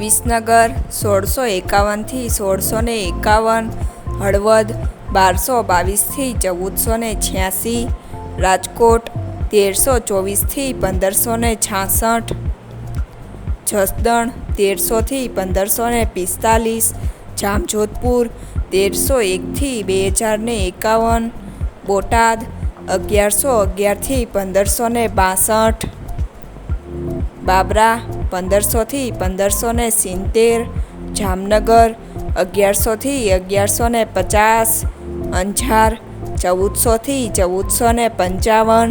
વિસનગર સોળસો એકાવનથી સોળસો ને એકાવન, હળવદ બારસો બાવીસથી ચૌદસો ને છ્યાસી, રાજકોટ તેરસો ચોવીસથી પંદરસો ને છાસઠ, જસદણ તેરસોથી પંદરસો ને પિસ્તાલીસ, જામજોધપુર તેરસો એકથી બે હજાર ને એકાવન, બોટાદ અગિયારસો અગિયારથી પંદરસો ને બાસઠ, બાબરા પંદરસોથી પંદરસો ને સિત્તેર જામનગર અગિયારસોથી અગિયારસો ને પચાસ અંજાર ચૌદસોથી ચૌદસો ને પંચાવન.